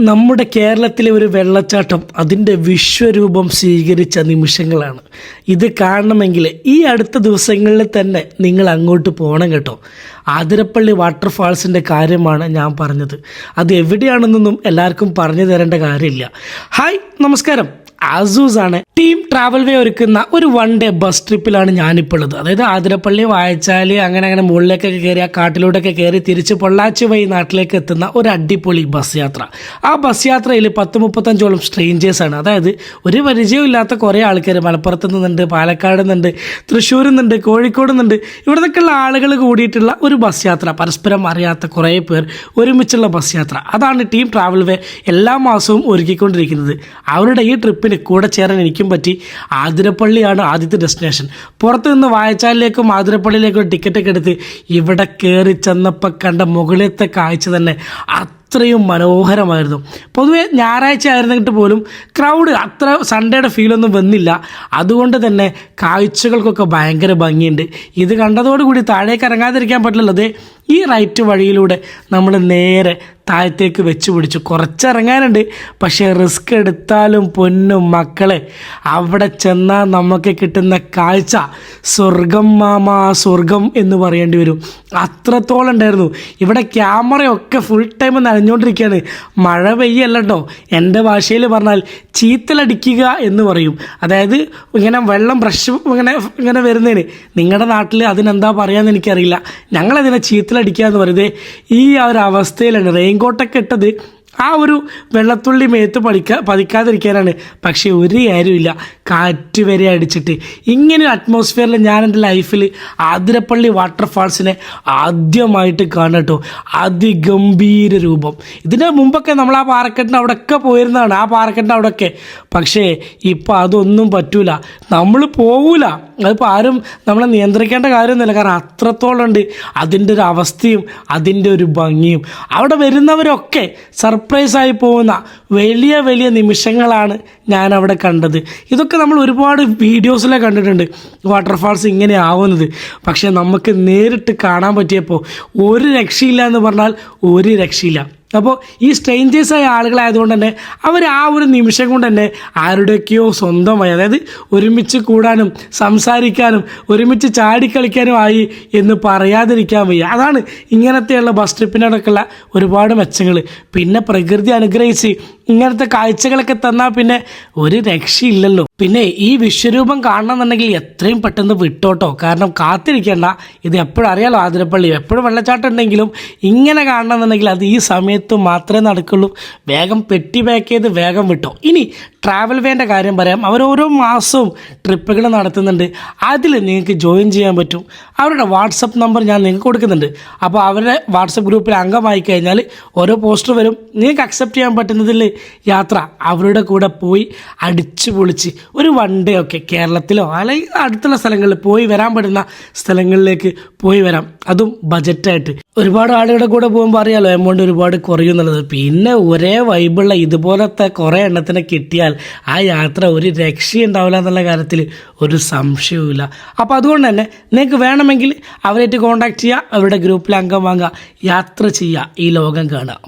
നമ്മുടെ കേരളത്തിലെ ഒരു വെള്ളച്ചാട്ടം. അതിന്റെ വിശ്വരൂപം സ്വീകരിച്ച നിമിഷങ്ങളാണ്. ഇത് കാണണമെങ്കിൽ ഈ അടുത്ത ദിവസങ്ങളിൽ തന്നെ നിങ്ങൾ അങ്ങോട്ട് പോകണം കേട്ടോ. ആതിരപ്പള്ളി വാട്ടർഫാൾസിന്റെ കാര്യമാണ് ഞാൻ പറഞ്ഞത്. അത് എവിടെയാണെന്നൊന്നും എല്ലാവർക്കും പറഞ്ഞു തരേണ്ട കാര്യമില്ല. ഹായ് നമസ്കാരം. ആസൂസ് ആണ് ടീം ട്രാവൽ വേ ഒരുക്കുന്ന ഒരു വൺ ഡേ ബസ് ട്രിപ്പിലാണ് ഞാനിപ്പോൾ ഉള്ളത് അതായത് ആതിരപ്പള്ളി വായച്ചാൽ അങ്ങനെ അങ്ങനെ മുകളിലേക്കൊക്കെ കയറി ആ കാട്ടിലൂടെയൊക്കെ കയറി തിരിച്ച് പൊള്ളാച്ചി വഴി നാട്ടിലേക്ക് എത്തുന്ന ഒരു അടിപൊളി ബസ് യാത്ര. ആ ബസ് യാത്രയിൽ പത്ത് മുപ്പത്തഞ്ചോളം സ്ട്രേഞ്ചേഴ്സ് ആണ്. അതായത് ഒരു പരിചയമില്ലാത്ത കുറേ ആൾക്കാർ മലപ്പുറത്ത് നിന്നുണ്ട് പാലക്കാട് നിന്നുണ്ട് തൃശ്ശൂരിൽ നിന്നുണ്ട് കോഴിക്കോട് നിന്നുണ്ട്. ഇവിടത്തേക്കുള്ള ആളുകൾ കൂടിയിട്ടുള്ള ഒരു ബസ് യാത്ര. പരസ്പരം അറിയാത്ത കുറേ പേർ ഒരുമിച്ചുള്ള ബസ് യാത്ര. അതാണ് ടീം ട്രാവൽ വേ എല്ലാ മാസവും ഒരുക്കിക്കൊണ്ടിരിക്കുന്നത്. അവരുടെ ഈ ട്രിപ്പിന് കൂടെ ചേരാൻ എനിക്കും പറ്റി ആതിരപ്പള്ളിയാണ് ആദ്യത്തെ ഡെസ്റ്റിനേഷൻ. പുറത്തു നിന്ന് വായച്ചാലിലേക്കും ആതിരപ്പള്ളിയിലേക്കും ടിക്കറ്റൊക്കെ എടുത്ത് ഇവിടെ കയറി ചെന്നപ്പോൾ കണ്ട മുകളിലത്തെ കാഴ്ച തന്നെ അത്രയും മനോഹരമായിരുന്നു. പൊതുവേ ഞായറാഴ്ച ആയിരുന്നിട്ട് പോലും ക്രൗഡ് അത്ര സൺഡേയുടെ ഫീലൊന്നും വന്നില്ല. അതുകൊണ്ട് തന്നെ കാഴ്ചകൾക്കൊക്കെ ഭയങ്കര ഭംഗിയുണ്ട്. ഇത് കണ്ടതോടുകൂടി താഴേക്ക് ഇറങ്ങാതിരിക്കാൻ പറ്റില്ലല്ലോ. അതെ ഈ റൈറ്റ് വഴിയിലൂടെ നമ്മൾ നേരെ താഴത്തേക്ക് വെച്ച് പിടിച്ചു. കുറച്ചിറങ്ങാനുണ്ട്. പക്ഷേ റിസ്ക് എടുത്താലും പൊന്നും മക്കളെ അവിടെ ചെന്നാൽ നമുക്ക് കിട്ടുന്ന കാഴ്ച സ്വർഗം മാമ സ്വർഗം എന്ന് പറയേണ്ടി വരും. അത്രത്തോളം ഉണ്ടായിരുന്നു. ഇവിടെ ക്യാമറയൊക്കെ ഫുൾ ടൈം നനഞ്ഞുകൊണ്ടിരിക്കുകയാണ്. മഴ പെയ്യല്ലോ എന്റെ ഭാഷയിൽ പറഞ്ഞാൽ ചീത്തലടിക്കുക എന്ന് പറയും. അതായത് ഇങ്ങനെ വെള്ളം ബ്രഷ് ഇങ്ങനെ ഇങ്ങനെ വരുന്നതിന് നിങ്ങളുടെ നാട്ടിൽ അതിനെന്താ പറയാന്ന് എനിക്കറിയില്ല. ഞങ്ങളതിനെ ചീത്തലടിക്കുക എന്ന് പറയുന്നത് ഈ ആ ഒരു അവസ്ഥയിലാണ്. റെയിൻകോട്ടൊക്കെ ഇട്ടത് ആ ഒരു വെള്ളത്തുള്ളി മേത്ത് പഠിക്ക പതിക്കാതിരിക്കാനാണ്. പക്ഷേ ഒരു കാര്യമില്ല കാറ്റ് വരെ അടിച്ചിട്ട്. ഇങ്ങനെ അറ്റ്മോസ്ഫിയറിൽ ഞാൻ എന്റെ ലൈഫിൽ ആതിരപ്പള്ളി വാട്ടർഫാൾസിനെ ആദ്യമായിട്ട് കാണട്ടോ അതിഗംഭീര രൂപം. ഇതിന് മുമ്പൊക്കെ നമ്മൾ ആ പാറക്കെട്ടിന്റെ അവിടെയൊക്കെ പോയിരുന്നതാണ്. ആ പാറക്കെട്ടിന്റെ അവിടെയൊക്കെ പക്ഷേ ഇപ്പം അതൊന്നും പറ്റൂല. നമ്മൾ പോകൂല അതിപ്പോൾ ആരും നമ്മളെ നിയന്ത്രിക്കേണ്ട കാര്യമൊന്നുമില്ല. കാരണം അത്രത്തോളം ഉണ്ട്. അതിന്റെ ഒരു അവസ്ഥയും അതിന്റെ ഒരു ഭംഗിയും. അവിടെ വരുന്നവരൊക്കെ സർപ്രൈസായി പോകുന്ന വലിയ വലിയ നിമിഷങ്ങളാണ് ഞാൻ അവിടെ കണ്ടത്. ഇതൊക്കെ നമ്മൾ ഒരുപാട് വീഡിയോസിലെ കണ്ടിട്ടുണ്ട്. വാട്ടർഫാൾസ് ഇങ്ങനെ ആവുന്നത്. പക്ഷേ നമുക്ക് നേരിട്ട് കാണാൻ പറ്റിയപ്പോൾ ഒരു രക്ഷയില്ല എന്ന് പറഞ്ഞാൽ ഒരു രക്ഷയില്ല. അപ്പോൾ ഈ സ്ട്രേഞ്ചേഴ്സായ ആളുകളായതുകൊണ്ട് തന്നെ അവർ ആ ഒരു നിമിഷം കൊണ്ട് തന്നെ ആരുടെയൊക്കെയോ സ്വന്തമായി അതായത് ഒരുമിച്ച് കൂടാനും സംസാരിക്കാനും ഒരുമിച്ച് ചാടിക്കളിക്കാനും ആയി എന്ന് പറയാതിരിക്കാൻ വയ്യ. അതാണ് ഇങ്ങനത്തെയുള്ള ബസ് ട്രിപ്പിനോടൊക്കെയുള്ള ഒരുപാട് മെച്ചങ്ങൾ പിന്നെ പ്രകൃതി അനുഗ്രഹിച്ച് ഇങ്ങനത്തെ കാഴ്ചകളൊക്കെ തന്നാൽ പിന്നെ ഒരു രക്ഷയില്ലല്ലോ. പിന്നെ ഈ വിശ്വരൂപം കാണണമെന്നുണ്ടെങ്കിൽ എത്രയും പെട്ടെന്ന് വിട്ടോട്ടോ. കാരണം കാത്തിരിക്കേണ്ട. ഇത് എപ്പോഴും അറിയാലോ ആതിരപ്പള്ളി. എപ്പോഴും വെള്ളച്ചാട്ടം ഉണ്ടെങ്കിലും ഇങ്ങനെ കാണണമെന്നുണ്ടെങ്കിൽ അത് ഈ സമയത്ത് മാത്രമേ നടക്കുള്ളൂ. വേഗം പെട്ടി പാക്ക് ചെയ്ത് വേഗം വിട്ടോ. ഇനി ട്രാവൽ വേന്റെ കാര്യം പറയാം. അവർ ഓരോ മാസവും ട്രിപ്പുകൾ നടത്തുന്നുണ്ട്. അതിൽ നിങ്ങൾക്ക് ജോയിൻ ചെയ്യാൻ പറ്റും. അവരുടെ വാട്സപ്പ് നമ്പർ ഞാൻ നിങ്ങൾക്ക് കൊടുക്കുന്നുണ്ട്. അപ്പോൾ അവരുടെ വാട്സപ്പ് ഗ്രൂപ്പിൽ അംഗമായി കഴിഞ്ഞാൽ ഓരോ പോസ്റ്റർ വരും. നിങ്ങൾക്ക് അക്സെപ്റ്റ് ചെയ്യാൻ പറ്റുന്നതിൽ യാത്ര അവരുടെ കൂടെ പോയി അടിച്ചു പൊളിച്ച് ഒരു വൺ ഡേ ഒക്കെ കേരളത്തിലോ അല്ലെങ്കിൽ അടുത്തുള്ള സ്ഥലങ്ങളിൽ പോയി വരാൻ പറ്റുന്ന സ്ഥലങ്ങളിലേക്ക് പോയി വരാം. അതും ബജറ്റായിട്ട് ഒരുപാട് ആളുകളുടെ കൂടെ പോകുമ്പോൾ അറിയാലോ എമൗണ്ട് ഒരുപാട് കുറയും എന്നുള്ളത്. പിന്നെ ഒരേ വൈബുള്ള ഇതുപോലത്തെ കുറേ എണ്ണത്തിനെ കിട്ടിയാൽ ആ യാത്ര ഒരു രക്ഷയുണ്ടാവില്ല എന്നുള്ള കാര്യത്തിൽ ഒരു സംശയവുമില്ല. അപ്പോൾ അതുകൊണ്ട് തന്നെ നിങ്ങൾക്ക് വേണമെങ്കിൽ അവരായിട്ട് കോൺടാക്ട് ചെയ്യുക അവരുടെ ഗ്രൂപ്പിൽ അംഗം വാങ്ങുക യാത്ര ചെയ്യുക ഈ ലോകം കാണുക.